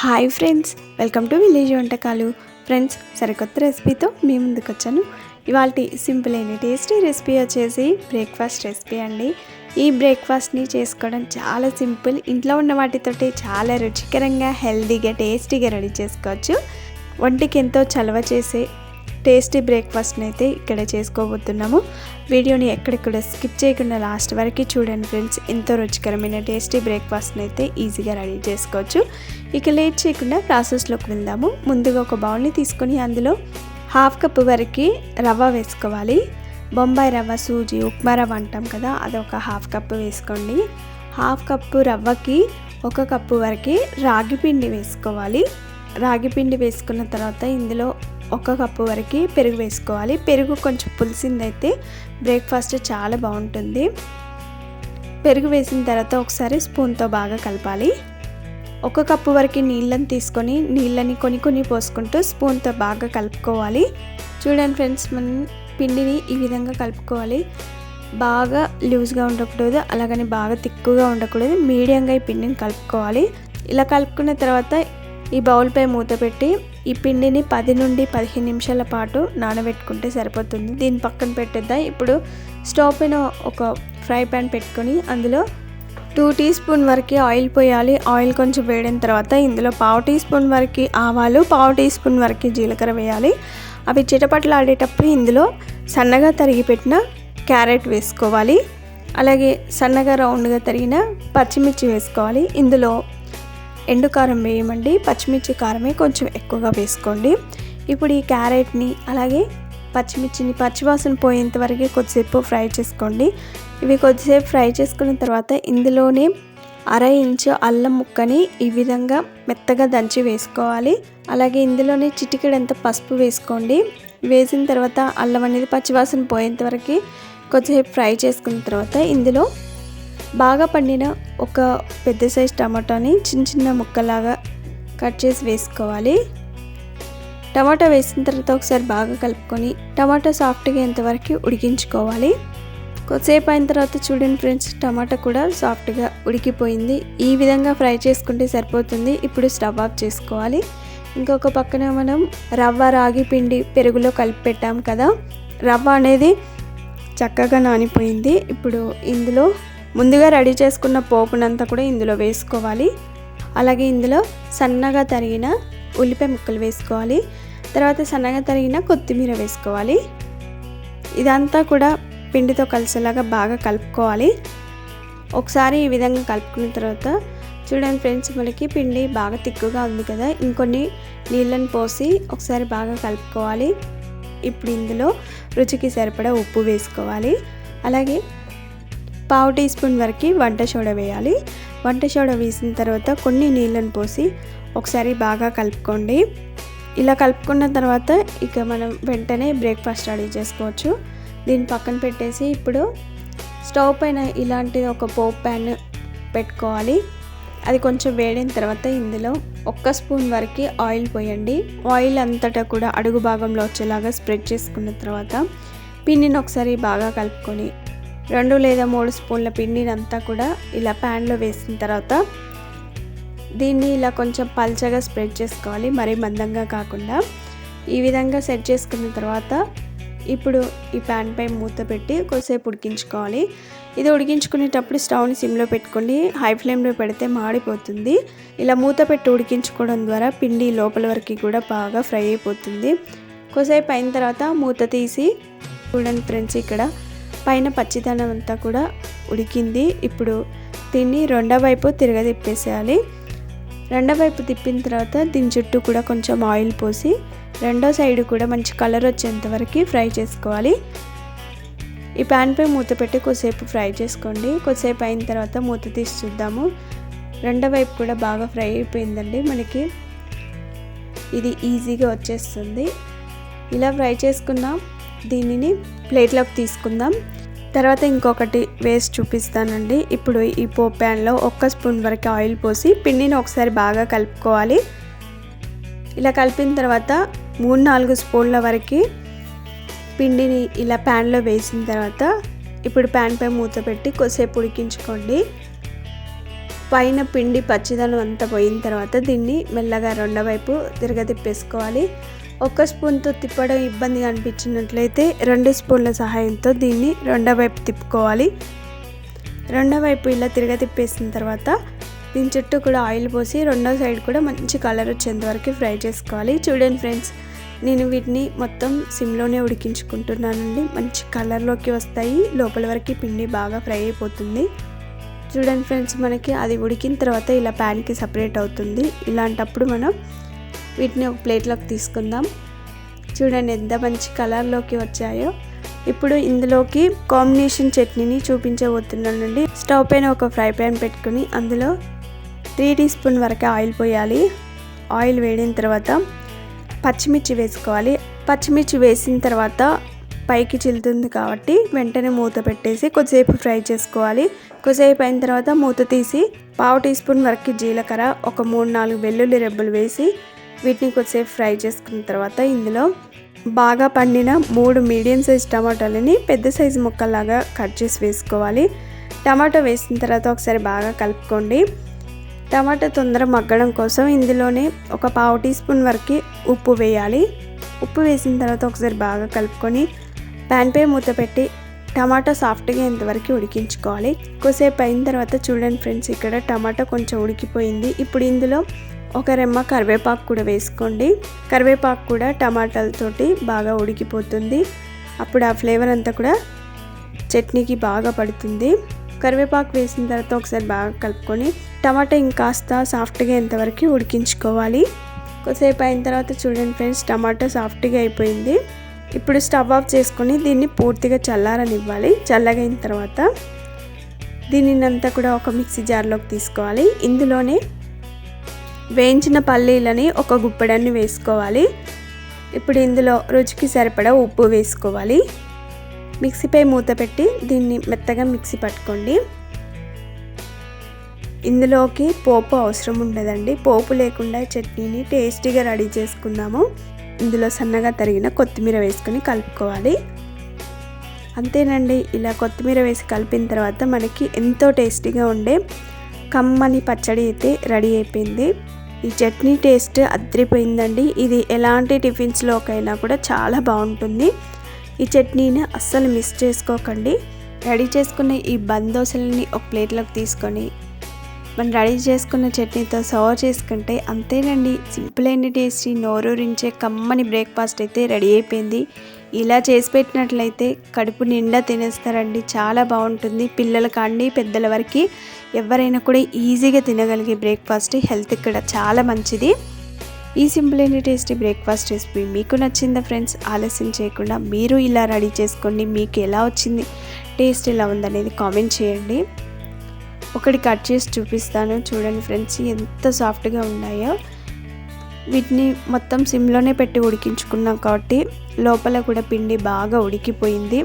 Hi friends welcome to village వంటకాలు. Friends సరికొత్త రెసిపీతో మీ ముందుకు వచ్చాను. ఇవాళ సింపుల్ అయిన టేస్టీ రెసిపీ వచ్చేసి బ్రేక్ఫాస్ట్ రెసిపీ అండి. ఈ బ్రేక్ఫాస్ట్ని చేసుకోవడం చాలా సింపుల్. ఇంట్లో ఉన్న వాటితోటి చాలా రుచికరంగా హెల్తీగా టేస్టీగా రెడీ చేసుకోవచ్చు. ఒంటికి ఎంతో చలవ చేసే టేస్టీ బ్రేక్ఫాస్ట్ని అయితే ఇక్కడ చేసుకోబోతున్నాము. వీడియోని ఎక్కడెక్కడ స్కిప్ చేయకుండా లాస్ట్ వరకు చూడండి ఫ్రెండ్స్. ఎంతో రుచికరమైన టేస్టీ బ్రేక్ఫాస్ట్ని అయితే ఈజీగా రెడీ చేసుకోవచ్చు. ఇక లేట్ చేయకుండా ప్రాసెస్లోకి వెళ్దాము. ముందుగా ఒక బౌల్ని తీసుకొని అందులో హాఫ్ కప్ వరకు రవ్వ వేసుకోవాలి. బొంబాయి రవ్వ సూజీ ఉప్మా రవ్వ అంటాం కదా అది ఒక హాఫ్ కప్ వేసుకోండి. హాఫ్ కప్పు రవ్వకి ఒక కప్పు వరకు రాగి పిండి వేసుకోవాలి. రాగి పిండి వేసుకున్న తర్వాత ఇందులో ఒక కప్పు వరకు పెరుగు వేసుకోవాలి. పెరుగు కొంచెం పులిసిందైతే బ్రేక్ఫాస్ట్ చాలా బాగుంటుంది. పెరుగు వేసిన తర్వాత ఒకసారి స్పూన్తో బాగా కలపాలి. ఒక కప్పు వరకు నీళ్ళని తీసుకొని నీళ్ళని కొని కొని పోసుకుంటూ స్పూన్తో బాగా కలుపుకోవాలి. చూడండి ఫ్రెండ్స్ మనం పిండిని ఈ విధంగా కలుపుకోవాలి. బాగా లూజ్గా ఉండకూడదు అలాగని బాగా తిక్కుగా ఉండకూడదు. మీడియంగా ఈ పిండిని కలుపుకోవాలి. ఇలా కలుపుకున్న తర్వాత ఈ బౌల్పై మూత పెట్టి ఈ పిండిని పది నుండి పదిహేను నిమిషాల పాటు నానబెట్టుకుంటే సరిపోతుంది. దీన్ని పక్కన పెట్టేద్దాం. ఇప్పుడు స్టవ్ పైన ఒక ఫ్రై ప్యాన్ పెట్టుకొని అందులో టూ టీ స్పూన్ వరకు ఆయిల్ పోయాలి. ఆయిల్ కొంచెం వేడిన తర్వాత ఇందులో పావు టీ స్పూన్ వరకు ఆవాలు పావు టీ స్పూన్ వరకు జీలకర్ర వేయాలి. అవి చిటపట్లు ఆడేటప్పుడు ఇందులో సన్నగా తరిగి పెట్టిన క్యారెట్ వేసుకోవాలి. అలాగే సన్నగా రౌండ్గా తరిగిన పచ్చిమిర్చి వేసుకోవాలి. ఇందులో ఎండు కారం వేయమండి పచ్చిమిర్చి కారమే కొంచెం ఎక్కువగా వేసుకోండి. ఇప్పుడు ఈ క్యారెట్ని అలాగే పచ్చిమిర్చిని పచ్చివాసన పోయేంత వరకు కొద్దిసేపు ఫ్రై చేసుకోండి. ఇవి కొద్దిసేపు ఫ్రై చేసుకున్న తర్వాత ఇందులోనే అర ఇంచు అల్లం ముక్కని ఈ విధంగా మెత్తగా దంచి వేసుకోవాలి. అలాగే ఇందులోనే చిటికెడంత పసుపు వేసుకోండి. వేసిన తర్వాత అల్లం అనేది పచ్చివాసన పోయేంత వరకు కొద్దిసేపు ఫ్రై చేసుకున్న తర్వాత ఇందులో బాగా పండిన ఒక పెద్ద సైజ్ టమాటాని చిన్న చిన్న ముక్కలాగా కట్ చేసి వేసుకోవాలి. టమాటా వేసిన తర్వాత ఒకసారి బాగా కలుపుకొని టమాటా సాఫ్ట్గా ఎంతవరకు ఉడికించుకోవాలి. కొద్దిసేపు అయిన తర్వాత చూడండి ఫ్రెండ్స్ టమాటా కూడా సాఫ్ట్గా ఉడికిపోయింది. ఈ విధంగా ఫ్రై చేసుకుంటే సరిపోతుంది. ఇప్పుడు స్టవ్ ఆఫ్ చేసుకోవాలి. ఇంకొక పక్కన మనం రవ్వ రాగి పిండి పెరుగులో కలిపి పెట్టాం కదా. రవ్వ అనేది చక్కగా నానిపోయింది. ఇప్పుడు ఇందులో ముందుగా రెడీ చేసుకున్న పోపునంతా కూడా ఇందులో వేసుకోవాలి. అలాగే ఇందులో సన్నగా తరిగిన ఉల్లిపాయ ముక్కలు వేసుకోవాలి. తర్వాత సన్నగా తరిగిన కొత్తిమీర వేసుకోవాలి. ఇదంతా కూడా పిండితో కలిసేలాగా బాగా కలుపుకోవాలి. ఒకసారి ఈ విధంగా కలుపుకున్న తర్వాత చూడండి ఫ్రెండ్స్ మనకి పిండి బాగా తిక్కుగా ఉంది కదా. ఇంకొన్ని నీళ్ళని పోసి ఒకసారి బాగా కలుపుకోవాలి. ఇప్పుడు ఇందులో రుచికి సరిపడా ఉప్పు వేసుకోవాలి. అలాగే పావు టీ స్పూన్ వరకు వంట సోడా వేయాలి. వంట సోడా వేసిన తర్వాత కొన్ని నీళ్ళను పోసి ఒకసారి బాగా కలుపుకోండి. ఇలా కలుపుకున్న తర్వాత ఇక మనం వెంటనే బ్రేక్ఫాస్ట్ రెడీ చేసుకోవచ్చు. దీన్ని పక్కన పెట్టేసి ఇప్పుడు స్టవ్ పైన ఇలాంటి ఒక పోప్ ప్యాన్ పెట్టుకోవాలి. అది కొంచెం వేడిన తర్వాత ఇందులో ఒక్క స్పూన్ వరకు ఆయిల్ పోయండి. ఆయిల్ అంతటా కూడా అడుగు భాగంలో వచ్చేలాగా స్ప్రెడ్ చేసుకున్న తర్వాత పిండిని ఒకసారి బాగా కలుపుకొని రెండు లేదా మూడు స్పూన్ల పిండిని అంతా కూడా ఇలా ప్యాన్లో వేసిన తర్వాత దీన్ని ఇలా కొంచెం పల్చగా స్ప్రెడ్ చేసుకోవాలి మరీ మందంగా కాకుండా. ఈ విధంగా సెట్ చేసుకున్న తర్వాత ఇప్పుడు ఈ ప్యాన్ పై మూత పెట్టి కొద్దిసేపు ఉడికించుకోవాలి. ఇది ఉడికించుకునేటప్పుడు స్టవ్ని సిమ్లో పెట్టుకోండి హై ఫ్లేమ్లో పెడితే మాడిపోతుంది. ఇలా మూత పెట్టి ఉడికించుకోవడం ద్వారా పిండి లోపల వరకు కూడా బాగా ఫ్రై అయిపోతుంది. కొద్దిసేపు అయిన తర్వాత మూత తీసి చూడండి ఫ్రెండ్స్ ఇక్కడ పైన పచ్చిదనం అంతా కూడా ఉడికింది. ఇప్పుడు దీన్ని రెండో వైపు తిరగదిప్పేసేయాలి రెండో వైపు తిప్పిన తర్వాత దీని చుట్టూ కూడా కొంచెం ఆయిల్ పోసి రెండో సైడ్ కూడా మంచి కలర్ వచ్చేంత వరకు ఫ్రై చేసుకోవాలి. ఈ ప్యాన్పై మూత పెట్టి కొద్దిసేపు ఫ్రై చేసుకోండి. కొద్దిసేపు అయిన తర్వాత మూత తీసి చూద్దాము. రెండో వైపు కూడా బాగా ఫ్రై అయిపోయిందండి మనకి. ఇది ఈజీగా వచ్చేస్తుంది. ఇలా ఫ్రై చేసుకున్న దీనిని ప్లేట్లోకి తీసుకుందాం. తర్వాత ఇంకొకటి వేసి చూపిస్తానండి. ఇప్పుడు ఈ పో ప్యాన్లో ఒక్క స్పూన్ వరకు ఆయిల్ పోసి పిండిని ఒకసారి బాగా కలుపుకోవాలి. ఇలా కలిపిన తర్వాత మూడు నాలుగు స్పూన్ల వరకు పిండిని ఇలా ప్యాన్లో వేసిన తర్వాత ఇప్పుడు ప్యాన్పై మూత పెట్టి కొద్దిసేపు ఉడికించుకోండి. పైన పిండి పచ్చిదనం అంతా పోయిన తర్వాత దీన్ని మెల్లగా రెండో వైపు తిరగతిప్పేసుకోవాలి. ఒక్క స్పూన్తో తిప్పడం ఇబ్బందిగా అనిపించినట్లయితే రెండు స్పూన్ల సహాయంతో దీన్ని రెండో వైపు తిప్పుకోవాలి. రెండో వైపు ఇలా తిరగతిప్పేసిన తర్వాత దీని చుట్టూ కూడా ఆయిల్ పోసి రెండో సైడ్ కూడా మంచి కలర్ వచ్చేంత వరకు ఫ్రై చేసుకోవాలి. చూడండి ఫ్రెండ్స్ నేను వీటిని మొత్తం సిమ్లోనే ఉడికించుకుంటున్నానండి. మంచి కలర్లోకి వస్తాయి. లోపల వరకు పిండి బాగా ఫ్రై అయిపోతుంది. చూడండి ఫ్రెండ్స్ మనకి అది ఉడికిన తర్వాత ఇలా ప్యాన్కి సపరేట్ అవుతుంది. ఇలాంటప్పుడు మనం వీటిని ఒక ప్లేట్లోకి తీసుకుందాం. చూడండి ఎంత మంచి కలర్లోకి వచ్చాయో. ఇప్పుడు ఇందులోకి కాంబినేషన్ చట్నీని చూపించబోతున్నానండి. స్టవ్ పైన ఒక ఫ్రై ప్యాన్ పెట్టుకుని అందులో త్రీ టీ స్పూన్ వరకు ఆయిల్ పోయాలి. ఆయిల్ వేడిన తర్వాత పచ్చిమిర్చి వేసుకోవాలి. పచ్చిమిర్చి వేసిన తర్వాత పైకి చిల్లుతుంది కాబట్టి వెంటనే మూత పెట్టేసి కొద్దిసేపు ఫ్రై చేసుకోవాలి. కొద్దిసేపు అయిన తర్వాత మూత తీసి పావు టీ స్పూన్ వరకు జీలకర్ర ఒక మూడు నాలుగు వెల్లుల్లి రెబ్బలు వేసి వీటిని కొద్దిసేపు ఫ్రై చేసుకున్న తర్వాత ఇందులో బాగా పండిన మూడు మీడియం సైజ్ టమాటాలని పెద్ద సైజు ముక్కల్లాగా కట్ చేసి వేసుకోవాలి. టమాటా వేసిన తర్వాత ఒకసారి బాగా కలుపుకోండి. టమాటా తొందర మగ్గడం కోసం ఇందులోనే ఒక పావు టీ స్పూన్ వరకు ఉప్పు వేయాలి. ఉప్పు వేసిన తర్వాత ఒకసారి బాగా కలుపుకొని ప్యాన్ పే మూత పెట్టి టమాటా సాఫ్ట్గా ఇంతవరకు ఉడికించుకోవాలి. కొద్దిసేపు అయిన తర్వాత చూడండి ఫ్రెండ్స్ ఇక్కడ టమాటా కొంచెం ఉడికిపోయింది. ఇప్పుడు ఇందులో ఒక రెమ్మ కరివేపాకు కూడా వేసుకోండి. కరివేపాకు కూడా టమాటాలతోటి బాగా ఉడికిపోతుంది. అప్పుడు ఆ ఫ్లేవర్ అంతా కూడా చట్నీకి బాగా పడుతుంది. కరివేపాకు వేసిన తర్వాత ఒకసారి బాగా కలుపుకొని టమాటా ఇంకాస్త సాఫ్ట్గా ఇంతవరకు ఉడికించుకోవాలి. కొద్దిసేపు అయిన తర్వాత చూడండి ఫ్రెండ్స్ టమాటా సాఫ్ట్గా అయిపోయింది. ఇప్పుడు స్టవ్ ఆఫ్ చేసుకొని దీన్ని పూర్తిగా చల్లారనివ్వాలి. చల్లగైన తర్వాత దీనిని అంతా కూడా ఒక మిక్సీ జార్లోకి తీసుకోవాలి. ఇందులోనే వేయించిన పల్లీలని ఒక గుప్పెడన్ని వేసుకోవాలి. ఇప్పుడు ఇందులో రుచికి సరిపడా ఉప్పు వేసుకోవాలి. మిక్సీపై మూత పెట్టి దీన్ని మెత్తగా మిక్సీ పట్టుకోండి. ఇందులోకి పోపు అవసరం ఉండదండి. పోపు లేకుండా చట్నీని టేస్టీగా రెడీ చేసుకుందాము. ఇందులో సన్నగా తరిగిన కొత్తిమీర వేసుకొని కలుపుకోవాలి. అంతేనండి ఇలా కొత్తిమీర వేసి కలిపిన తర్వాత మనకి ఎంతో టేస్టీగా ఉండే కమ్మని పచ్చడి అయితే రెడీ అయిపోయింది. ఈ చట్నీ టేస్ట్ అద్రిపోయిందండి. ఇది ఎలాంటి టిఫిన్స్లోకైనా కూడా చాలా బాగుంటుంది. ఈ చట్నీని అస్సలు మిస్ చేసుకోకండి. రెడీ చేసుకున్న ఈ బందోసలని ఒక ప్లేట్లోకి తీసుకొని మనం రెడీ చేసుకున్న చట్నీతో సర్వ్ చేసుకుంటే అంతేనండి. సింపుల్ అయిన టేస్టీ నోరూరించే కమ్మని బ్రేక్ఫాస్ట్ అయితే రెడీ అయిపోయింది. ఇలా చేసి పెట్టినట్లయితే కడుపు నిండా తినేస్తారండి. చాలా బాగుంటుంది. పిల్లల కాండి పెద్దల వరకు ఎవరైనా కూడా ఈజీగా తినగలిగే బ్రేక్ఫాస్ట్ హెల్త్ ఇక్కడ చాలా మంచిది. ఈ simple and tasty breakfast recipe మీకు నచ్చిందా ఫ్రెండ్స్? ఆలస్యం చేయకుండా మీరు ఇలా రెడీ చేసుకోండి. మీకు ఎలా వచ్చింది? టేస్ట్ ఎలా ఉందనేది కామెంట్ చేయండి. ఒకటి కట్ చేసి చూపిస్తాను. చూడండి ఫ్రెండ్స్ ఎంత సాఫ్ట్గా ఉన్నాయో. వీటిని మొత్తం సిమ్లోనే పెట్టి ఉడికించుకున్నాం కాబట్టి లోపల కూడా పిండి బాగా ఉడికిపోయింది.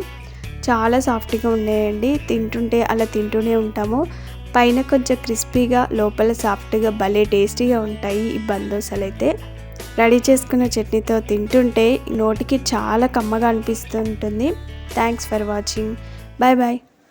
చాలా సాఫ్ట్గా ఉన్నాయండి. తింటుంటే అలా తింటూనే ఉంటాము. పైన కొంచెం క్రిస్పీగా లోపల సాఫ్ట్గా భలే టేస్టీగా ఉంటాయి ఈ బందోసలు అయితే రెడీ చేసుకున్న చట్నీతో తింటుంటే నోటికి చాలా కమ్మగా అనిపిస్తుంటుంది. Thanks for watching. Bye bye